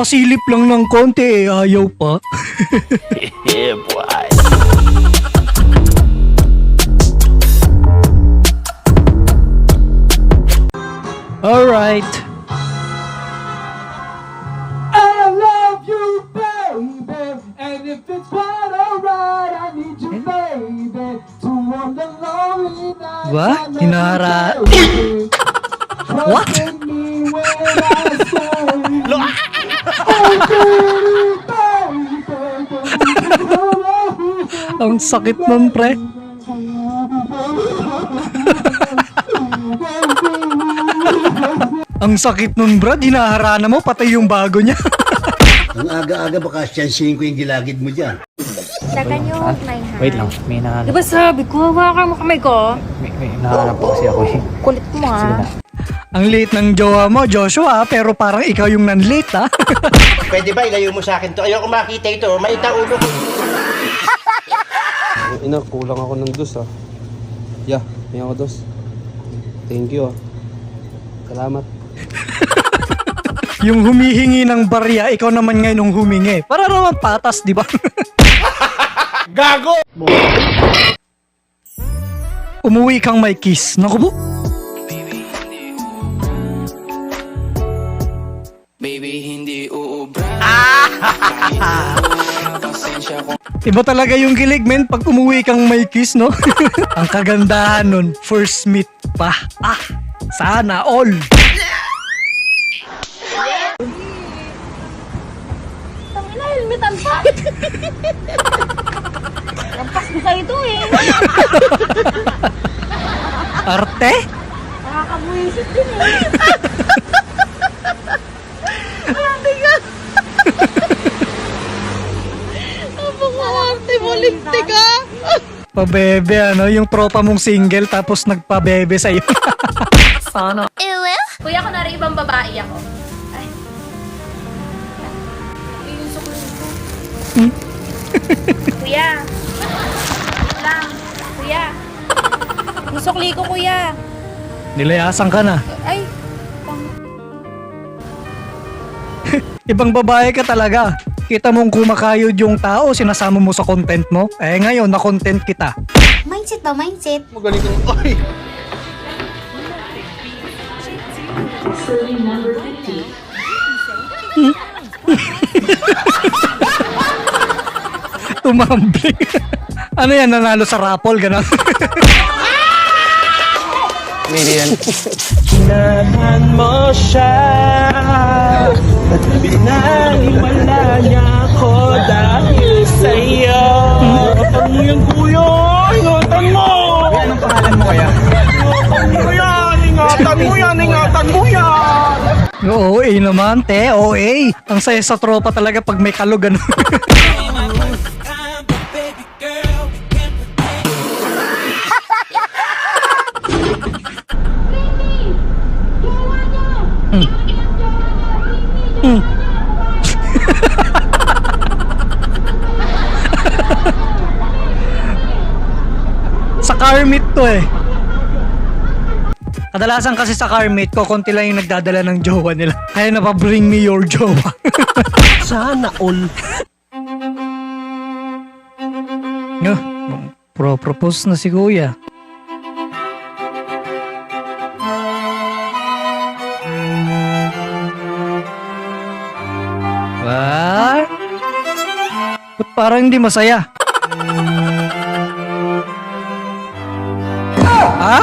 Pasilip lang ng konti eh, ayaw pa. Yeah, boy. Alright. I love you, baby. And if it's quite alright, I need you, baby. To warm the lonely nights. Love Hinahara-. What? Trust in me when I say. Oh, baby, baby. Ang sakit nun, pre. Ang sakit nun, Brad. Hinaharana mo, patay yung bago niya. Ang aga-aga baka siyansihin ko yung gilagid mo dyan. Tagan yung may ha. Wait lang, may nahanap. Di ba sabi ko, hawakan mo kamay ko? May, may nahanap po kasi ako eh. Kulit mo Sige ah. na. Ang late ng jowa mo, Joshua, pero parang ikaw yung nan-late, ha? Pwede ba ilayo mo sa akin to? Ayoko makita ito. Maita ulo ko. Ina, kulang ako ng dos ah. Yeah, may ako dos. Thank you ah. Salamat. yung humihingi ng barya, ikaw naman ngayon yung humingi. Para naman patas, di ba? Gago! Umuwi kang may kiss. Naku po. Iba talaga yung kilig, men, pag umuwi kang may kiss, no? Ang kagandahan nun, first meet pa. Ah, sana all. Tangina, helmetan pa. Lampas mo sa ito eh. Arte? Nakakabuisit din eh. Napaka-arte mo, lipstick ah. Pabebe, ano? Yung tropa mong single tapos nagpabebe sa'yo. Kuya, kunwari ibang babae ako. Ay. Ay, yung sukli ko. Kuya. Lang. Kuya. Yung sukli ko, kuya. Nilayasan ka na. Ay, Ibang babae ka talaga. Kita mong kumakayod yung tao, sinasama mo sa content mo. Eh ngayon, na-content kita. mindset ba, mindset? Magaling ka. Oy! Tumambling. ano yan, nanalo sa raffle, gano'n? Comedian. Inahan mo siya Niya ako dahil sa'yo mo yung kuyo, ingatan mo Anong pangalan mo kaya? Ingatan mo yan, ingatan mo yan, ingatan mo yan OA naman, te. OA. Ang saya sa tropa talaga pag may kalog, ano? sa car meet to eh. Kadalasan kasi sa car meet ko, konti lang yung nagdadala ng jowa nila. Kaya napabring me your jowa. Sana all. no, pro-propose na si kuya. Parang hindi masaya? Ha?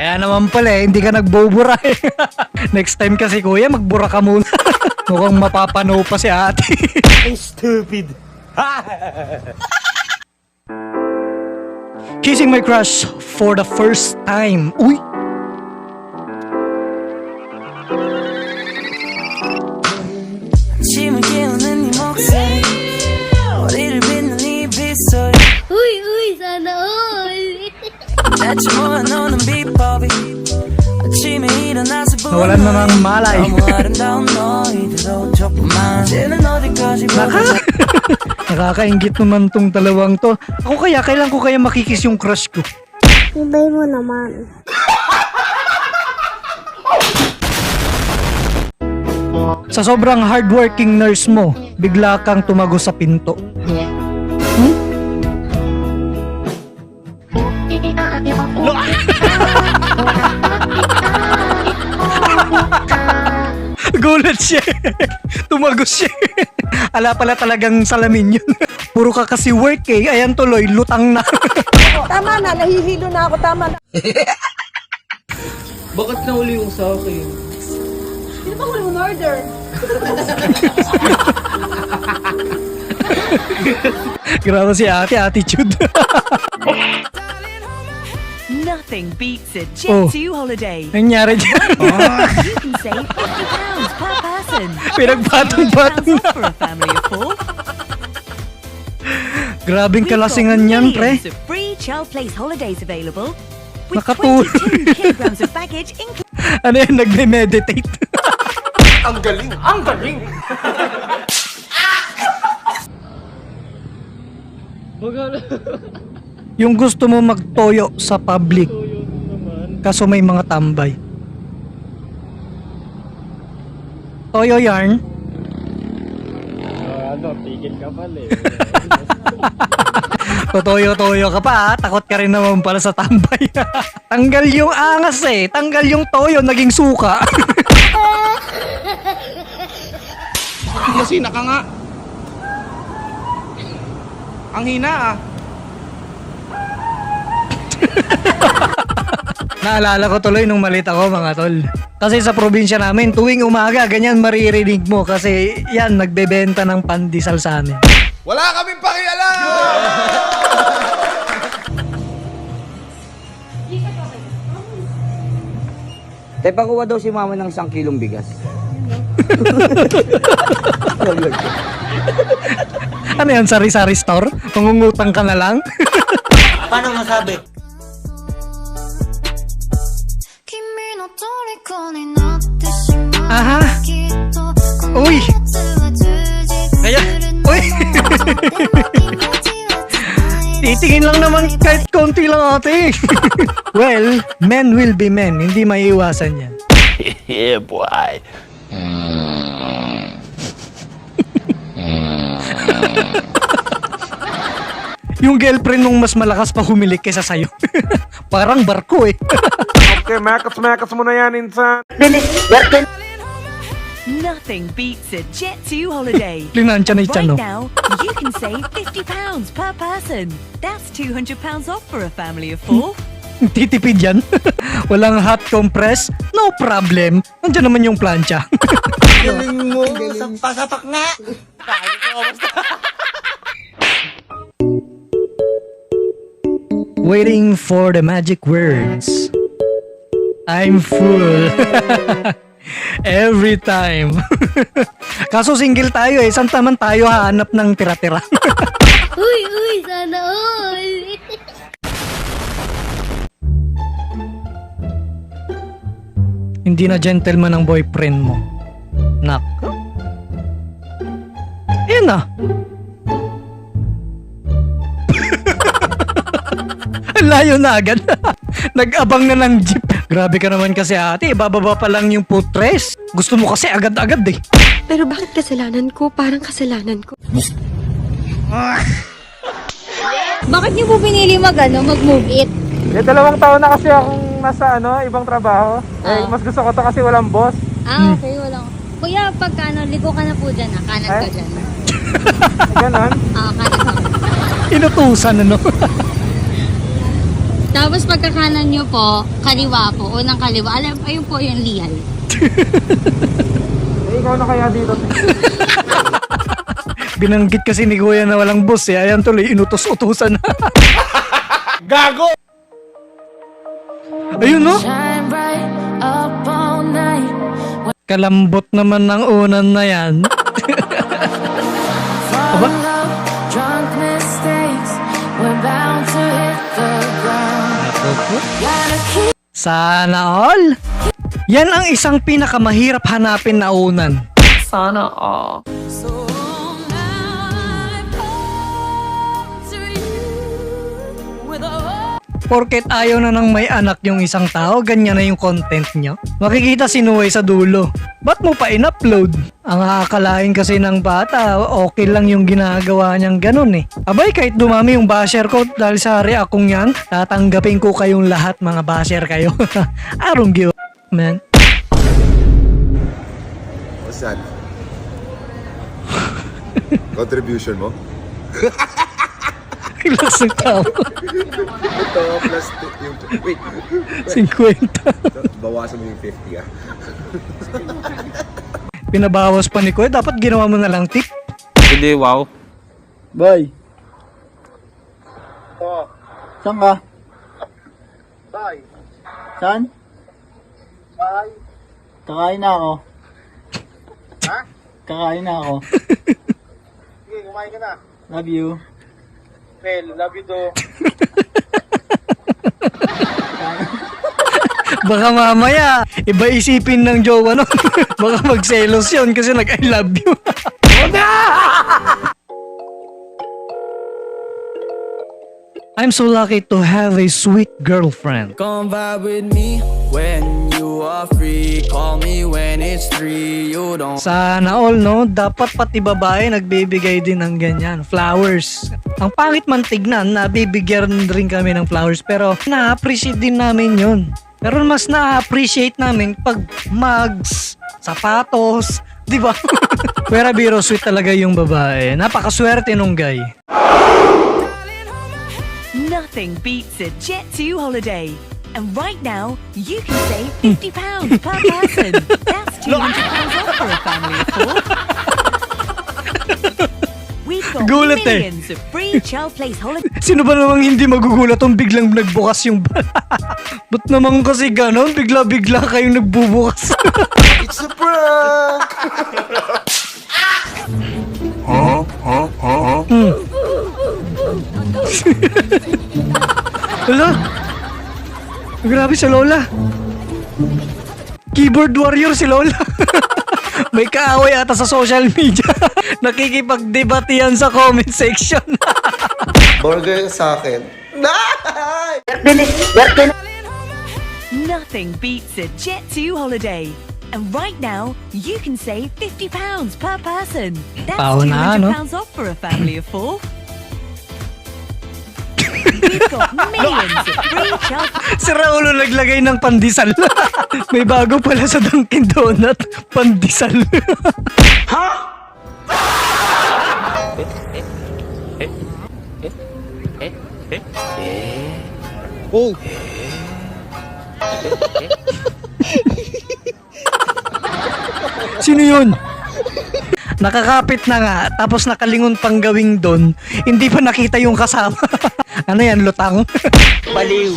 Kaya naman pala eh, hindi ka nagbubura eh. Next time kasi kuya, magbura ka muna. Mukhang mapapano pa si ate. Stupid. Kissing my crush for the first time. Uy! Nawalan na ng malay. Naka Nakakaingit naman tong dalawang to. Ako kaya, kailan ko kaya makikis yung crush ko? Ibay mo naman. Sa sobrang hardworking nurse mo, bigla kang tumago sa pinto. Gulat siya. Tumagos siya. Ala pala talagang salamin yun. Puro ka kasi work eh. Ayan tuloy, lutang na. Tama na, nahihilo na ako, tama na. Bakit nauli yung sa akin? Sino ba huli order? Grabe si ate, attitude. Nothing beats a Oh. Jet2 holiday. Nangyari dyan. You can save £50 per person. Pinagbatong-batong Pounds off for a family of four. Grabing We've got kalasingan yan, pre. millions of free child place holidays available. With Nakatulog. 22 kilograms of baggage included. Ano yan, nagme-meditate. Yung gusto mo magtoyo sa public, kaso may mga tambay. Toyo yarn? ano, tigil ka pala eh. Totoyo-toyo ka pa, ah. takot ka rin naman pala sa tambay. Tanggal yung angas eh, tanggal yung toyo, naging suka. Masina ka nga. Ang hina ah. Naalala ko tuloy nung malit ako mga tol. Kasi sa probinsya namin, tuwing umaga, ganyan maririnig mo kasi yan, nagbebenta ng pandesal sa amin. Wala kaming pakialam! Tay, pakuha daw si mama ng isang kilong bigas. Ano yan, sari-sari store? Mangungutang ka na lang? Paano masabi? Aha! Uy! Kaya, uy! Titingin lang naman kahit konti lang ate. well, men will be men. Hindi maiiwasan yan. Yeah, boy. Yung girlfriend mong mas malakas pa humilik kesa sa'yo. Parang barko eh. Okay, makas-makas mo na yan, insan. Nothing beats a Jet2 holiday. Linansya na Right now, you can save £50 per person. That's £200 off for a family of four. Titipid yan. Walang hot compress? No problem. Nandiyan naman yung plancha. Pasapak nga! Waiting for the magic words. I'm full. Every time. Kaso single tayo eh. Saan naman tayo hahanap ng tira-tira? Uy, uy, sana all. Hindi na gentleman ang boyfriend mo. Nak. Yan na. Layo na agad. Nag-abang na ng jeep. Grabe ka naman kasi ate. Bababa pa lang yung putres. Gusto mo kasi agad-agad eh. Pero bakit kasalanan ko? Parang kasalanan ko. Bakit niyo po pinili mag, ano, mag-move it? Eh, dalawang taon na kasi akong nasa ano, ibang trabaho. Eh, mas gusto ko to kasi walang boss. Ah, okay, walang... Kuya, pagka ano, ligo ka na po dyan, ah. Kanan ka Eh? dyan. Ganon. Ah, kanan ka. Inutusan ano. Tapos pagkakanan nyo po, kaliwa po, unang kaliwa. Alam, ayun po yung lial. Eh, ikaw na kaya dito. Binanggit kasi ni Kuya na walang boss eh. Ayan tuloy, inutos-utusan. Gago! Ayun no? Kalambot naman ng unan na yan. Aba? Sana all. Yan ang isang pinakamahirap hanapin na unan. Sana all. Porket ayaw na ng may anak yung isang tao, ganyan na yung content nyo. Makikita si Nuway sa dulo. Ba't mo pa in-upload? Ang akalain kasi ng bata, okay lang yung ginagawa niyang ganun eh. Abay, kahit dumami yung basher ko dahil sa reakong yan, tatanggapin ko kayong lahat mga basher kayo. I don't give a man. What's that? Contribution mo? Relax ng tao. Ito, plus t- yung... Wait, 50. bawasan mo yung 50 ah. Pinabawas pa ni Kuya, dapat ginawa mo na lang tip. Hindi, wow. Boy. Oh. Saan ka? Bye. Saan? Bye. Kakain na ako. Ha? Kakain na ako. Sige, kumain ka na. Love you. Well, love you too. Baka mamaya, iba isipin ng jowa no? Baka magselos yun kasi nag I love you. I'm so lucky to have a sweet girlfriend. Come vibe with me when you are free. Call me when it's three. You don't Sana all, no? Dapat pati babae nagbibigay din ng ganyan. Flowers. Ang pangit man tignan, nabibigyan rin kami ng flowers. Pero na-appreciate din namin yun. Pero mas na-appreciate namin pag mugs, sapatos, di ba? Pero biro sweet talaga yung babae. Napakaswerte nung guy. Nothing beats a Jet2 holiday. And right now, you can save £50 per person. That's £200 off for a family of four. We've got Gulat eh. millions of free child place holidays. Sino ba namang hindi magugulat kung biglang nagbukas yung bala? Ba't naman kasi ganon? Bigla-bigla kayong nagbubukas. It's a prank! Hala? Grabe si Lola. Keyboard warrior si Lola. May kaaway ata sa social media. Nakikipag-debate yan sa comment section. Burger sa akin. Nothing beats a Jet2 holiday. And right now, you can save £50 per person. That's Pao na, no? £200 off for a family of four. We've got millions of free child si Raulo naglagay ng pandesal. May bago pala sa Dunkin Donut. Pandesal. Oh! Sino yun? Nakakapit na nga, tapos nakalingon pang gawing doon, hindi pa nakita yung kasama. ano yan, lutang? Baliw.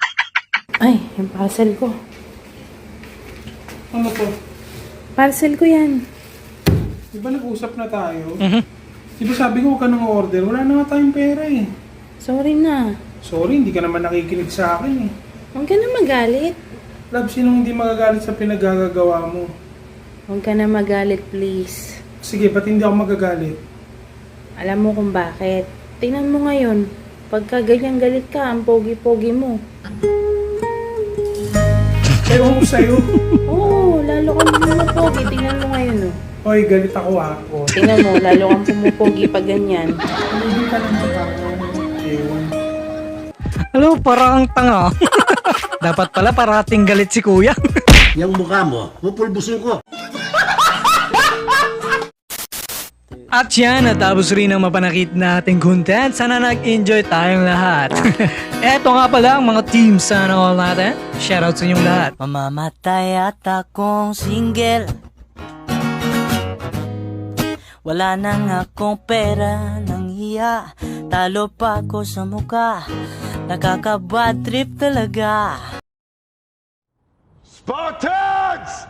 Ay, yung parcel ko. Ano po? Parcel ko yan. Di ba nag-usap na tayo? Di ba sabi ko huwag ka nang order? Wala na nga tayong pera eh. Sorry na. Sorry, hindi ka naman nakikinig sa akin eh. Huwag ka na magalit. Love, sinong hindi magagalit sa pinagagagawa mo? Huwag ka na magalit, please. Sige, ba't hindi ako magagalit? Alam mo kung bakit. Tingnan mo ngayon. Pagka ganyan galit ka, ang pogi-pogi mo. Ewan ko sa'yo. Oo, lalo kang pumupogi. Tingnan mo ngayon, oh. Hoy, galit ako ah. Oh, tingnan mo, lalo kang pumupogi pag ganyan. Hindi ka ako. Ewan. Mo, parang ang tanga. Dapat pala parating galit si kuya. Yung mukha mo, pupulbusin ko. At yan, natapos rin ang mapanakit nating content. Sana nag-enjoy tayong lahat. Eto nga pala ang mga team sana all natin. Shoutout sa inyong lahat. Mamamatay at akong single Wala nang akong pera nang hiya Talo pa ako sa muka Nakakabad trip talaga Spartans!